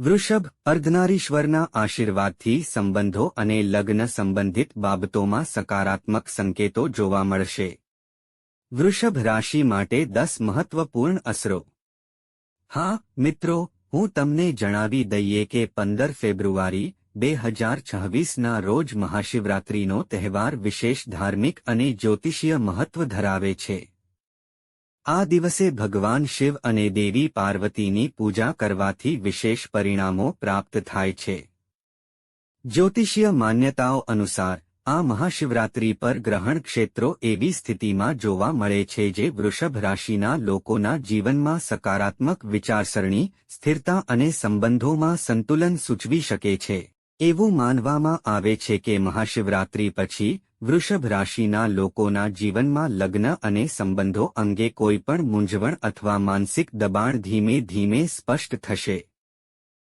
વૃષભ અર્ધનારીશ્વરના આશીર્વાદથી સંબંધો અને લગ્ન સંબંધિત બાબતોમાં સકારાત્મક સંકેતો જોવા મળશે. વૃષભ રાશિ માટે દસ મહત્વપૂર્ણ અસરો. હા, મિત્રો, હું તમને જણાવી દઈએ કે પંદર ફેબ્રુઆરી, બે હજાર છવ્વીસના રોજ મહાશિવરાત્રિનો તહેવાર વિશેષ ધાર્મિક અને જ્યોતિષીય મહત્વ ધરાવે છે. આ દિવસે ભગવાન શિવ અને દેવી પાર્વતીની પૂજા કરવાથી વિશેષ પરિણામો પ્રાપ્ત થાય છે. જ્યોતિષીય માન્યતાઓ અનુસાર, આ મહાશિવરાત્રી પર ગ્રહણ ક્ષેત્રો એવી સ્થિતિમાં જોવા મળે છે જે વૃષભ રાશિના લોકોના જીવનમાં સકારાત્મક વિચારસરણી, સ્થિરતા અને સંબંધોમાં સંતુલન સૂચવી શકે છે. એવું માનવામાં આવે છે કે મહાશિવરાત્રી પછી વૃષભ રાશિના લોકોના જીવનમાં લગ્ન અને સંબંધો અંગે કોઈપણ મૂંઝવણ અથવા માનસિક દબાણ ધીમે ધીમે સ્પષ્ટ થશે.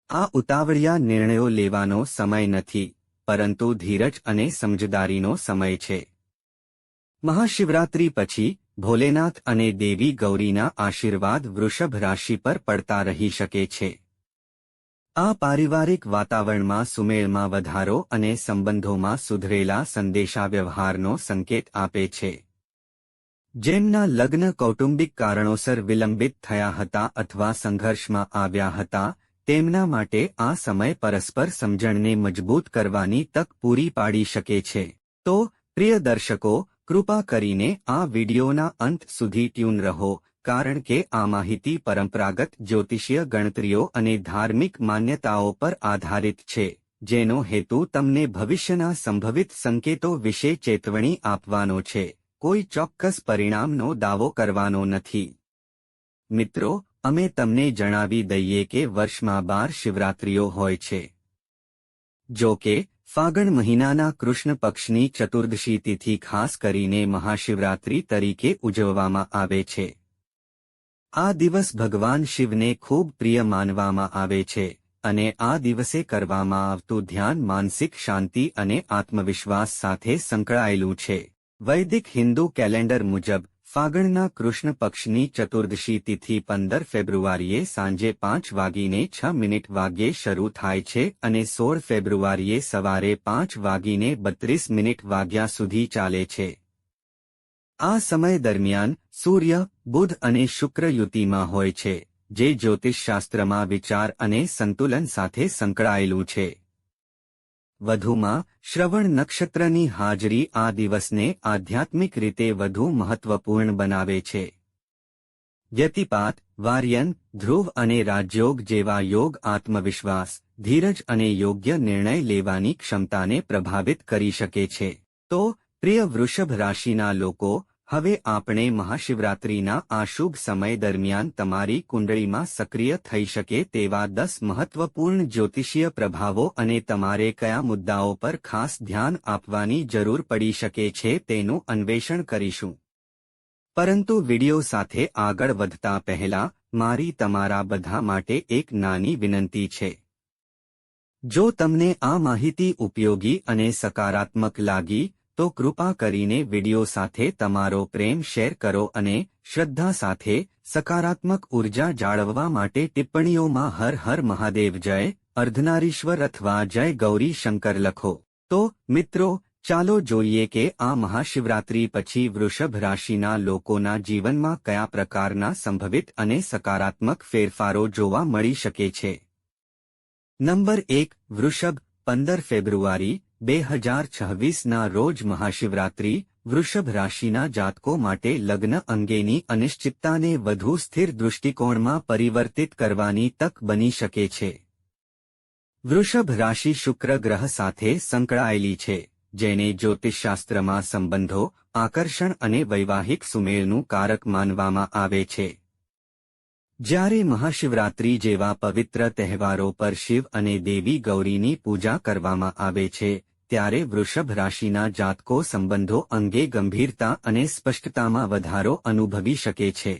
આ ઉતાવળિયા નિર્ણયો લેવાનો સમય નથી, પરંતુ ધીરજ અને સમજદારીનો સમય છે. મહાશિવરાત્રી પછી ભોલેનાથ અને દેવી ગૌરીના આશીર્વાદ વૃષભ રાશિ પર પડતા રહી શકે છે. આ પારિવારિક વાતાવરણમાં સુમેળમાં વધારો અને સંબંધોમાં સુધરેલા સંદેશાવ્યવહારનો સંકેત આપે છે. જેમના લગ્ન કૌટુંબિક કારણોસર વિલંબિત થયા હતા અથવા સંઘર્ષમાં આવ્યા હતા, તેમના માટે આ સમય પરસ્પર સમજણને મજબૂત કરવાની તક પૂરી પાડી શકે છે. તો, પ્રિય દર્શકો, કૃપા કરીને આ વિડિયોના અંત સુધી ટ્યુન રહો. કારણ કે આ માહિતી પરંપરાગત જ્યોતિષીય ગણતરીઓ અને ધાર્મિક માન્યતાઓ પર આધારિત છે, જેનો હેતુ તમને ભવિષ્યના સંભવિત સંકેતો વિશે ચેતવણી આપવાનો છે, કોઈ ચોક્કસ પરિણામનો દાવો કરવાનો નથી. મિત્રો, અમે તમને જણાવી દઈએ કે વર્ષમાં બાર શિવરાત્રીઓ હોય છે. જો કે, ફાગણ મહિનાના કૃષ્ણ પક્ષની ચતુર્દશી તિથિ ખાસ કરીને મહાશિવરાત્રી તરીકે ઉજવવામાં આવે છે. આ દિવસ ભગવાન શિવને ખૂબ પ્રિય માનવામાં આવે છે, અને આ દિવસે કરવામાં આવતું ધ્યાન માનસિક શાંતિ અને આત્મવિશ્વાસ સાથે સંકળાયેલું છે. વૈદિક હિન્દુ કેલેન્ડર મુજબ, ફાગણના કૃષ્ણ પક્ષની ચતુર્દશી તિથિ પંદર ફેબ્રુઆરીએ સાંજે પાંચ વાગીને છ મિનિટ વાગ્યે શરૂ થાય છે અને સોળ ફેબ્રુઆરીએ સવારે પાંચ વાગીને બત્રીસ મિનિટ વાગ્યા સુધી ચાલે છે. આ સમય દરમિયાન સૂર્ય, બુધ અને શુક્ર યુતિમાં હોય છે, જે જ્યોતિષશાસ્ત્રમાં વિચાર અને સંતુલન સાથે સંકળાયેલું છે. વધુમાં, શ્રવણ નક્ષત્રની હાજરી આ દિવસને આધ્યાત્મિક રીતે વધુ મહત્વપૂર્ણ બનાવે છે. વ્યતિપાત, વાર્યન, ધ્રુવ અને રાજયોગ જેવા યોગ આત્મવિશ્વાસ, ધીરજ અને યોગ્ય નિર્ણય લેવાની ક્ષમતાને પ્રભાવિત કરી શકે છે. તો, પ્રિય વૃષભ રાશિના લોકો હવે આપણે મહાશિવરાત્રિના આ શુભ સમય દરમિયાન તમારી કુંડળીમાં સક્રિય થઈ શકે તેવા દસ મહત્વપૂર્ણ જ્યોતિષીય પ્રભાવો અને તમારે કયા મુદ્દાઓ પર ખાસ ધ્યાન આપવાની જરૂર પડી શકે છે તેનું અન્વેષણ કરીશું. પરંતુ વિડિયો સાથે આગળ વધતા પહેલા, મારી તમારા બધા માટે એક નાની વિનંતી છે. જો તમને આ માહિતી ઉપયોગી અને સકારાત્મક લાગી તો કૃપા કરીને વિડિયો સાથે તમારો પ્રેમ શેર કરો અને શ્રદ્ધા સાથે સકારાત્મક ઊર્જા જાળવવા માટે ટિપ્પણીઓમાં હર હર મહાદેવ જય અર્ધનારીશ્વર અથવા જય ગૌરી શંકર લખો. તો મિત્રો, ચાલો જોઈએ કે આ મહાશિવરાત્રી પછી વૃષભ રાશિના લોકોના જીવનમાં કયા પ્રકારના સંભવિત અને સકારાત્મક ફેરફારો જોવા મળી શકે છે? નંબર એક, વૃષભ, પંદર ફેબ્રુઆરી બે હજાર છવ્વીસના રોજ મહાશિવરાત્રી વૃષભ રાશિના જાતકો માટે લગ્ન અંગેની અનિશ્ચિતતાને વધુ સ્થિર દૃષ્ટિકોણમાં પરિવર્તિત કરવાની તક બની શકે છે. વૃષભ રાશિ શુક્ર ગ્રહ સાથે સંકળાયેલી છે, જેને જ્યોતિષશાસ્ત્રમાં સંબંધો, આકર્ષણ અને વૈવાહિક સુમેળનું કારક માનવામાં આવે છે. જ્યારે મહાશિવરાત્રી જેવા પવિત્ર તહેવારો પર શિવ અને દેવી ગૌરીની પૂજા કરવામાં આવે છે ત્યારે વૃષભ રાશિના જાતકો સંબંધો અંગે ગંભીરતા અને સ્પષ્ટતામાં વધારો અનુભવી શકે છે.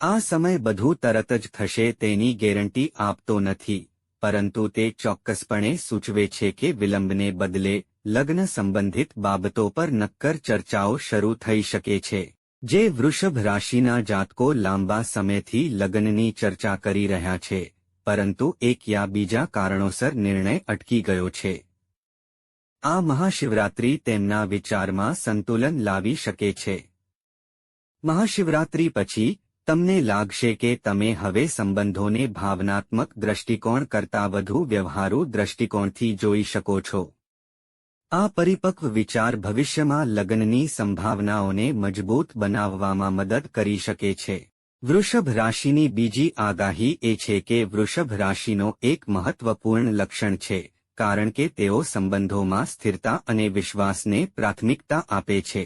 આ સમય બધું તરત જ થશે તેની ગેરંટી આપતો નથી, પરંતુ તે ચોક્કસપણે સૂચવે છે કે વિલંબને બદલે લગ્ન સંબંધિત બાબતો પર નક્કર ચર્ચાઓ શરૂ થઈ શકે છે. જે વૃષભ રાશિના જાતકો લાંબા સમયથી લગ્નની ચર્ચા કરી રહ્યા છે, પરંતુ એક યા બીજા કારણોસર નિર્ણય અટકી ગયો છે. આ મહાશિવરાત્રિ તેમના વિચારમાં સંતુલન લાવી શકે છે. મહાશિવરાત્રિ પછી, તમને લાગશે કે તમે હવે સંબંધોને ભાવનાત્મક દ્રષ્ટિકોણ કરતાં વધુ વ્યવહારુ દ્રષ્ટિકોણથી જોઈ શકો છો. આ પરિપક્વ વિચાર ભવિષ્યમાં લગ્નની સંભાવનાઓને મજબૂત બનાવવામાં મદદ કરી શકે છે. વૃષભ રાશિની બીજી આગાહી એ છે કે વૃષભ રાશિનો એક મહત્વપૂર્ણ લક્ષણ છે. કારણ કે તેઓ સંબંધોમાં સ્થિરતા અને વિશ્વાસને પ્રાથમિકતા આપે છે.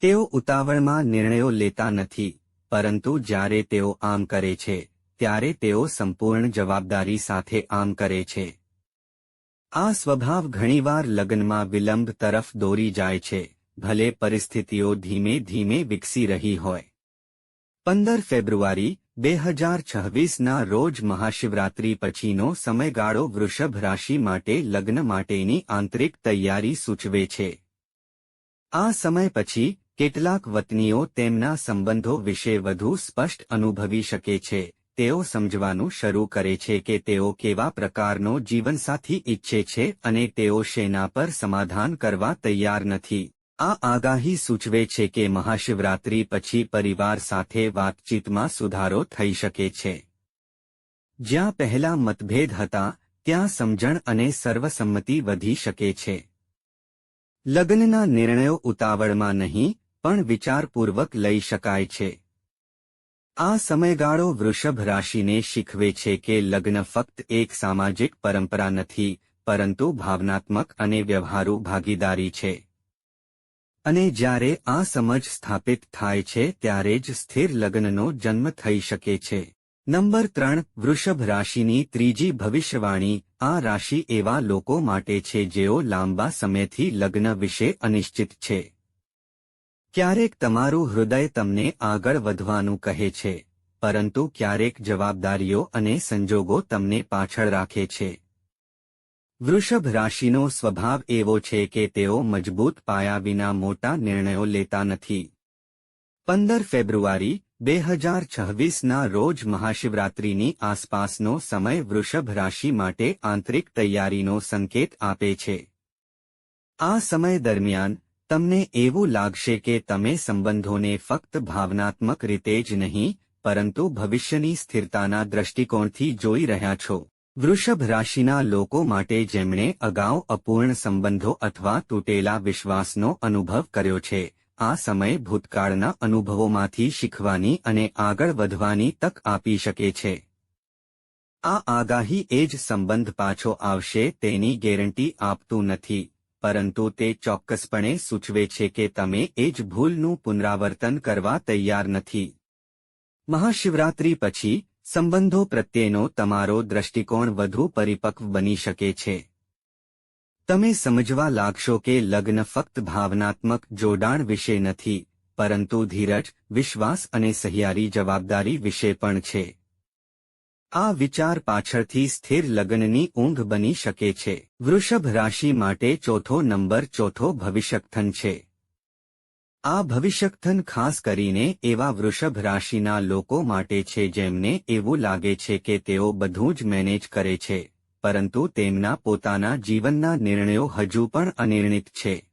તેઓ ઉતાવળમાં નિર્ણયો લેતા નથી, પરંતુ જ્યારે તેઓ આમ કરે છે, ત્યારે તેઓ સંપૂર્ણ જવાબદારી સાથે આમ કરે છે. આ સ્વભાવ ઘણીવાર લગ્નમાં વિલંબ તરફ દોરી જાય છે, ભલે પરિસ્થિતિઓ ધીમે ધીમે વિકસી રહી હોય. પંદર ફેબ્રુઆરી બે હજાર છવ્વીસના રોજ મહાશિવરાત્રી પછીનો સમયગાળો વૃષભ રાશિ માટે લગ્ન માટેની આંતરિક તૈયારી સૂચવે છે. આ સમય પછી કેટલાક વતનીઓ તેમના સંબંધો વિશે વધુ સ્પષ્ટ અનુભવી શકે છે. તેઓ સમજવાનું શરૂ કરે છે કે તેઓ કેવા પ્રકારનો જીવનસાથી ઈચ્છે છે અને તેઓ શેના પર સમાધાન કરવા તૈયાર નથી. આ આગાહી સૂચવે છે કે મહાશિવરાત્રી પછી પરિવાર સાથે વાતચીતમાં સુધારો થઈ શકે છે. જ્યાં પહેલા મતભેદ હતા, ત્યાં સમજણ અને સર્વસંમતિ વધી શકે છે. લગ્નના નિર્ણયો ઉતાવળમાં નહીં, પણ વિચારપૂર્વક લઈ શકાય છે. આ સમયગાળો વૃષભ રાશિને શીખવે છે કે લગ્ન ફક્ત એક સામાજિક પરંપરા નથી, પરંતુ ભાવનાત્મક અને વ્યવહારુ ભાગીદારી છે. અને જ્યારે આ સમજ સ્થાપિત થાય છે, ત્યારે જ સ્થિર લગ્નનો જન્મ થઈ શકે છે. નંબર ત્રણ, વૃષભ રાશિની ત્રીજી ભવિષ્યવાણી. આ રાશિ એવા લોકો માટે છે જેઓ લાંબા સમયથી લગ્ન વિશે અનિશ્ચિત છે. ક્યારેક તમારું હૃદય તમને આગળ વધવાનું કહે છે, પરંતુ ક્યારેક જવાબદારીઓ અને સંજોગો તમને પાછળ રાખે છે. વૃષભ રાશિનો સ્વભાવ એવો છે કે તેઓ મજબૂત પાયા વિના મોટા નિર્ણયો લેતા નથી. પંદર ફેબ્રુઆરી બે હજાર છવ્વીસના રોજ મહાશિવરાત્રિની આસપાસનો સમય વૃષભ રાશિ માટે આંતરિક તૈયારીનો સંકેત આપે છે. આ સમય દરમિયાન, તમને એવું લાગશે કે તમે સંબંધોને ફક્ત ભાવનાત્મક રીતે જ નહીં, પરંતુ ભવિષ્યની સ્થિરતાના દ્રષ્ટિકોણથી જોઈ રહ્યા છો. વૃષભ રાશિના લોકો માટે જેમણે અગાઉ અપૂર્ણ સંબંધો અથવા તૂટેલા વિશ્વાસનો અનુભવ કર્યો છે, આ સમય ભૂતકાળના અનુભવોમાંથી શીખવાની અને આગળ વધવાની તક આપી શકે છે. આ આગાહી એ જ સંબંધ પાછો આવશે તેની ગેરંટી આપતું નથી, પરંતુ તે ચોક્કસપણે સૂચવે છે કે તમે એ જ ભૂલનું પુનરાવર્તન કરવા તૈયાર નથી. મહાશિવરાત્રી પછી સંબંધો પ્રત્યેનો તમારો દ્રષ્ટિકોણ વધુ પરિપક્વ બની શકે છે. તમે સમજવા લાગશો કે લગ્ન ફક્ત ભાવનાત્મક જોડાણ વિશે નથી, પરંતુ ધીરજ, વિશ્વાસ અને સહિયારી જવાબદારી વિશે પણ છે. આ વિચાર પાછળથી સ્થિર લગ્નની ઊંઘ બની શકે છે. વૃષભ રાશિ માટે ચોથો નંબર ચોથો ભવિષ્યકથન છે. આ ભવિષ્યકથન ખાસ કરીને એવા વૃષભ રાશિના લોકો માટે છે જેમને એવું લાગે છે કે તેઓ બધું જ મેનેજ કરે છે, પરંતુ તેમના પોતાના જીવનના નિર્ણયો હજુ પણ અનિર્ણિત છે.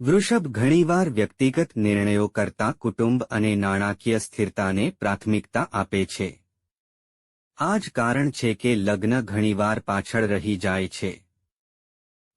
વૃષભ ઘણીવાર વ્યક્તિગત નિર્ણયો કરતા કુટુંબ અને નાણાકીય સ્થિરતાને પ્રાથમિકતા આપે છે. આ જ કારણ છે કે લગ્ન ઘણીવાર પાછળ રહી જાય છે.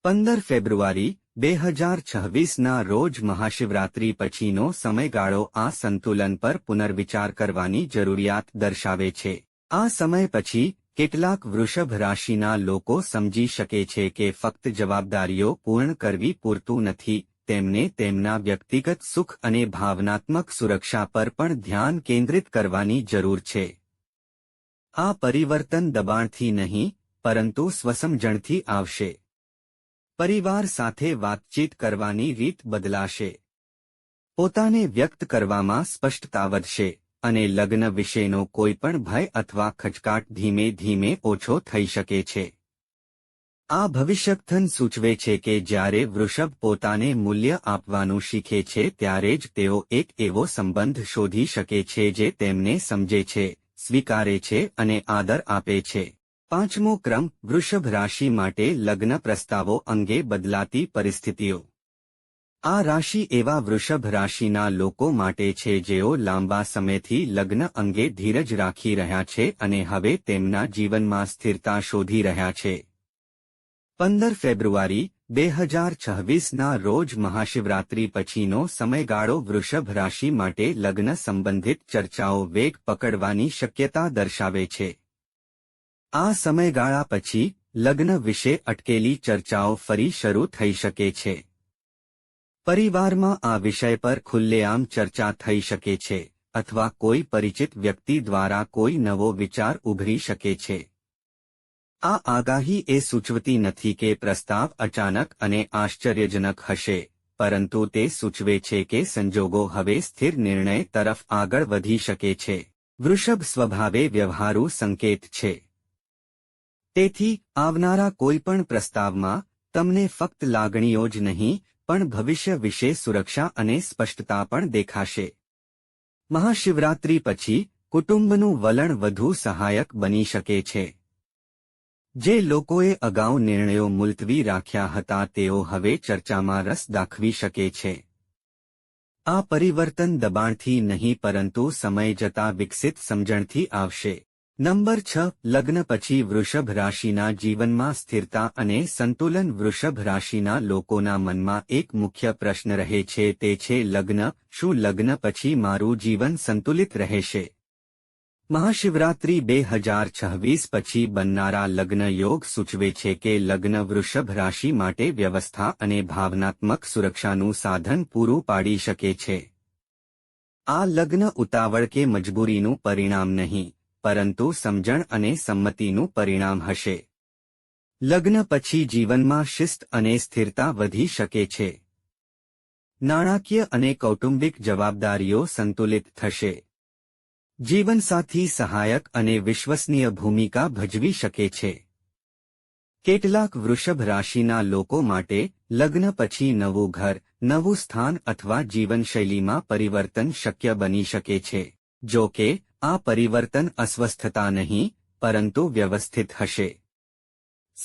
પંદર ફેબ્રુઆરી બે હજાર છવ્વીસના રોજ મહાશિવરાત્રી પછીનો સમયગાળો આ સંતુલન પર પુનર્વિચાર કરવાની જરૂરિયાત દર્શાવે છે. આ સમય પછી કેટલાક વૃષભ રાશિના લોકો સમજી શકે છે કે ફક્ત જવાબદારીઓ પૂર્ણ કરવી પૂરતું નથી, તેમને તેમના વ્યક્તિગત સુખ અને ભાવનાત્મક સુરક્ષા પર પણ ધ્યાન કેન્દ્રિત કરવાની જરૂર છે. આ પરિવર્તન દબાણથી નહીં, પરંતુ સ્વસમજણથી આવશે. પરિવાર સાથે વાતચીત કરવાની રીત બદલાશે. પોતાને વ્યક્ત કરવામાં સ્પષ્ટતા વધશે અને લગ્ન વિશેનો કોઈપણ ભય અથવા ખચકાટ ધીમે ધીમે ઓછો થઈ શકે છે. આ ભવિષ્યકથન સૂચવે છે કે જ્યારે વૃષભ પોતાને મૂલ્ય આપવાનું શીખે છે ત્યારે જ તેઓ એક એવો સંબંધ શોધી શકે છે જે તેમને સમજે છે, સ્વીકારે છે અને આદર આપે છે. પાંચમો ક્રમ, વૃષભ રાશિ માટે લગ્ન પ્રસ્તાવો અંગે બદલાતી પરિસ્થિતિઓ. આ રાશિ એવા વૃષભ રાશિના લોકો માટે છે જેઓ લાંબા સમયથી લગ્ન અંગે ધીરજ રાખી રહ્યા છે અને હવે તેમના જીવનમાં સ્થિરતા શોધી રહ્યા છે. પંદર ફેબ્રુઆરી, બે હજાર છવ્વીસના રોજ મહાશિવરાત્રી પછીનો સમયગાળો વૃષભ રાશિ માટે લગ્ન સંબંધિત ચર્ચાઓ વેગ પકડવાની શક્યતા દર્શાવે છે. આ સમયગાળા પછી લગ્ન વિશે અટકેલી ચર્ચાઓ ફરી શરૂ થઈ શકે છે. પરિવારમાં આ વિષય પર ખુલ્લેઆમ ચર્ચા થઈ શકે છે અથવા કોઈ પરિચિત વ્યક્તિ દ્વારા કોઈ નવો વિચાર ઉભરી શકે છે. આ આગાહી એ સૂચવતી નથી કે પ્રસ્તાવ અચાનક અને આશ્ચર્યજનક હશે, પરંતુ તે સૂચવે છે કે સંજોગો હવે સ્થિર નિર્ણય તરફ આગળ વધી શકે છે. વૃષભ સ્વભાવે વ્યવહારુ સંકેત છે. તેથી, આવનારા કોઈપણ પ્રસ્તાવમાં, તમને ફક્ત લાગણીઓ જ નહીં, પણ ભવિષ્ય વિશે સુરક્ષા અને સ્પષ્ટતા પણ દેખાશે. મહાશિવરાત્રી પછી, કુટુંબનું વલણ વધુ સહાયક બની શકે છે. જે લોકોએ અગાઉ નિર્ણયો મુલતવી રાખ્યા હતા, તેઓ હવે ચર્ચામાં રસ દાખવી શકે છે. આ પરિવર્તન દબાણથી નહીં, પરંતુ સમય જતા વિકસિત સમજણથી આવશે. નંબર છ, લગ્ન પછી વૃષભ રાશિના જીવનમાં સ્થિરતા અને સંતુલન વૃષભ રાશિના લોકોના મનમાં એક મુખ્ય પ્રશ્ન રહે છે તે છે લગ્ન, શું લગ્ન પછી મારું જીવન સંતુલિત રહેશે? મહાશિવરાત્રી બે હજાર છવ્વીસ પછી બનનારા લગ્ન યોગ સૂચવે છે કે લગ્ન વૃષભ રાશિ માટે વ્યવસ્થા અને ભાવનાત્મક સુરક્ષાનું સાધન પૂરું પાડી શકે છે. આ લગ્ન ઉતાવળ કે મજબૂરીનું પરિણામ નહીં. પરંતુ સમજણ અને સંમતિનું પરિણામ હશે. લગ્ન પછી જીવનમાં શિસ્ત અને સ્થિરતા વધી શકે છે. નાણાકીય અને કૌટુંબિક જવાબદારીઓ સંતુલિત થશે. જીવનસાથી સહાયક અને વિશ્વસનીય ભૂમિકા ભજવી શકે છે. કેટલાક વૃષભ રાશિના લોકો માટે લગ્ન પછી નવું ઘર, નવું સ્થાન અથવા જીવનશૈલીમાં પરિવર્તન શક્ય બની શકે છે. જો કે, આ પરિવર્તન અસ્વસ્થતા નહીં, પરંતુ વ્યવસ્થિત હશે.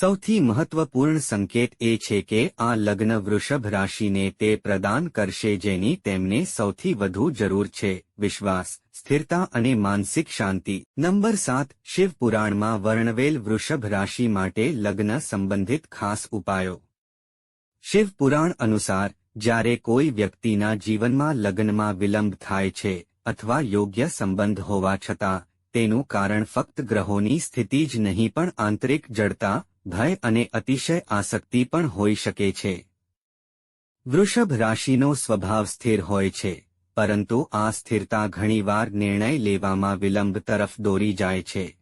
સૌથી મહત્વપૂર્ણ સંકેત એ છે કે આ લગ્ન વૃષભ રાશિને તે પ્રદાન કરશે જેની તેમને સૌથી વધુ જરૂર છે, વિશ્વાસ, સ્થિરતા અને માનસિક શાંતિ. નંબર સાત શિવપુરાણમાં વર્ણવેલ વૃષભ રાશિ માટે લગ્ન સંબંધિત ખાસ ઉપાયો. શિવપુરાણ અનુસાર, જ્યારે કોઈ વ્યક્તિના જીવનમાં લગ્નમાં વિલંબ થાય છે અથવા યોગ્ય સંબંધ હોવા છતાં, તેનું કારણ ફક્ત ગ્રહોની સ્થિતિ જ નહીં પણ આંતરિક જડતા, ભય અને અતિશય આસક્તિ પણ હોઈ શકે છે. વૃષભ રાશિનો સ્વભાવ સ્થિર હોય છે, પરંતુ આ સ્થિરતા ઘણીવાર નિર્ણય લેવામાં વિલંબ તરફ દોરી જાય છે.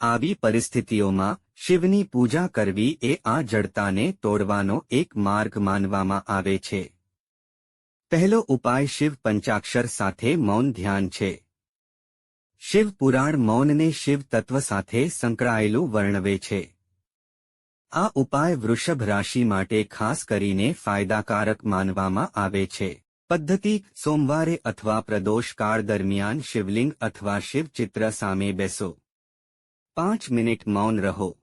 આવી પરિસ્થિતિઓમાં, શિવની પૂજા કરવી એ આ જડતાને તોડવાનો એક માર્ગ માનવામાં આવે છે. પહેલો ઉપાય શિવ પંચાક્ષર સાથે મૌન ધ્યાન છે. શિવ પુરાણ મૌનને શિવ તત્વ સાથે સંકળાયેલું વર્ણવે છે. આ ઉપાય વૃષભ રાશિ માટે ખાસ કરીને ફાયદાકારક માનવામાં આવે છે. પદ્ધતિ, સોમવારે અથવા પ્રદોષકાળ દરમિયાન શિવલિંગ અથવા શિવચિત્ર સામે બેસો. પાંચ મિનિટ મૌન રહો.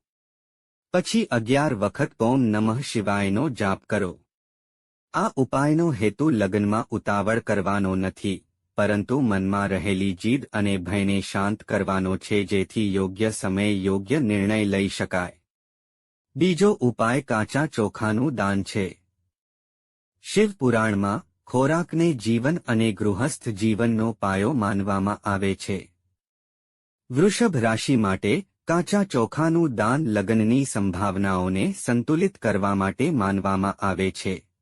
પછી અગિયાર વખત ઓમ નમઃ શિવાયનો જાપ કરો. આ ઉપાયનો હેતુ લગ્નમાં ઉતાવળ કરવાનો નથી, પરંતુ મનમાં રહેલી જીદ અને ભયને શાંત કરવાનો છે જેથી યોગ્ય સમયે યોગ્ય નિર્ણય લઈ શકાય. બીજો ઉપાય કાચા ચોખાનું દાન છે. શિવપુરાણમાં ખોરાકને જીવન અને ગૃહસ્થ જીવનનો પાયો માનવામાં આવે છે. વૃષભ રાશિ માટે કાચા ચોખાનું દાન લગ્નની સંભાવનાઓને સંતુલિત કરવા માટે માનવામાં આવે છે.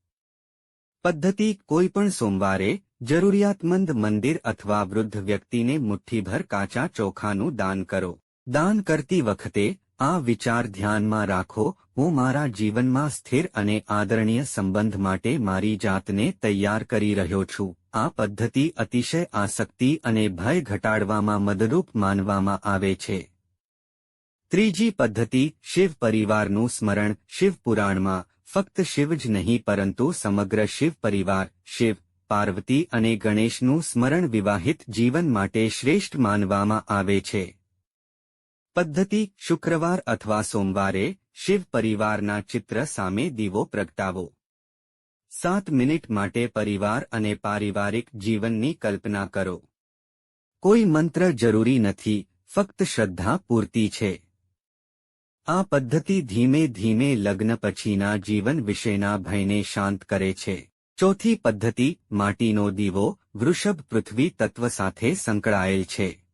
પદ્ધતિ કોઈપણ સોમવારે જરૂરિયાતમંદ મંદિર અથવા વૃદ્ધ વ્યક્તિને મુઠ્ઠીભર કાચા ચોખાનું દાન કરો. દાન કરતી વખતે આ વિચાર ધ્યાનમાં રાખો, હું મારા જીવનમાં સ્થિર અને આદરણીય સંબંધ માટે મારી જાતને તૈયાર કરી રહ્યો છું. આ પદ્ધતિ અતિશય આસક્તિ અને ભય ઘટાડવામાં મદદરૂપ માનવામાં આવે છે. ત્રીજી પદ્ધતિ, શિવ પરિવારનું સ્મરણ, શિવ પુરાણમાં. ફક્ત શિવ જ નહીં, પરંતુ સમગ્ર શિવ પરિવાર, શિવ, પાર્વતી અને ગણેશનું સ્મરણ વિવાહિત જીવન માટે શ્રેષ્ઠ માનવામાં આવે છે. પદ્ધતિ, શુક્રવાર અથવા સોમવારે, શિવ પરિવારના ચિત્ર સામે દીવો પ્રગટાવો. સાત મિનિટ માટે પરિવાર અને પારિવારિક જીવનની કલ્પના કરો. કોઈ મંત્ર જરૂરી નથી, ફક્ત શ્રદ્ધા પૂરતી છે. આ પદ્ધતિ ધીમે ધીમે લગ્ન પછીના જીવન વિશેના ભયને શાંત કરે છે. ચોથી પદ્ધતિ, માટીનો દીવો, વૃષભ પૃથ્વી તત્વ સાથે સંકળાયેલ છે.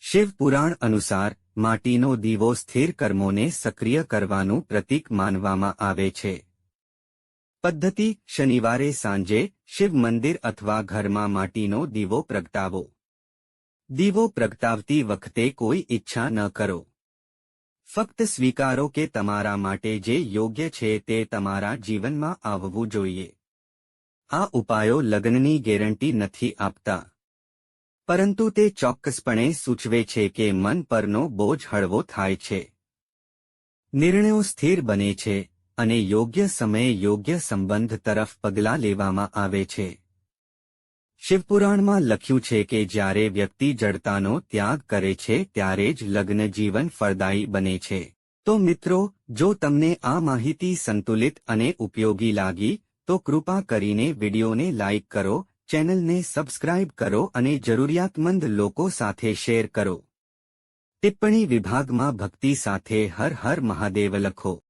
શિવપુરાણ અનુસાર, માટીનો દીવો સ્થિર કર્મોને સક્રિય કરવાનું પ્રતીક માનવામાં આવે છે. પદ્ધતિ, શનિવારે સાંજે, શિવ મંદિર અથવા ઘરમાં માટીનો દીવો પ્રગટાવો. દીવો પ્રગટાવતી વખતે કોઈ ઈચ્છા ન કરો. ફક્ત સ્વીકારો કે તમારા માટે જે યોગ્ય છે તે તમારા જીવનમાં આવવું જોઈએ. આ ઉપાયો લગ્નની ગેરંટી નથી આપતા. પરંતુ તે ચોક્કસપણે સૂચવે છે કે મન પરનો બોજ હળવો થાય છે. નિર્ણયો સ્થિર બને છે અને યોગ્ય સમયે યોગ્ય સંબંધ તરફ પગલાં લેવામાં આવે છે. શિવપુરાણમાં લખ્યું છે કે જ્યારે વ્યક્તિ જડતાનો ત્યાગ કરે છે, ત્યારે જ લગ્ન જીવન ફળદાયી બને છે. તો મિત્રો, જો તમને આ માહિતી સંતુલિત અને ઉપયોગી લાગી, તો કૃપા કરીને વિડિયોને લાઇક કરો, ચેનલને સબસ્ક્રાઇબ કરો અને જરૂરિયાતમંદ લોકો સાથે શેર કરો. ટિપ્પણી વિભાગમાં ભક્તિ સાથે હર હર મહાદેવ લખો.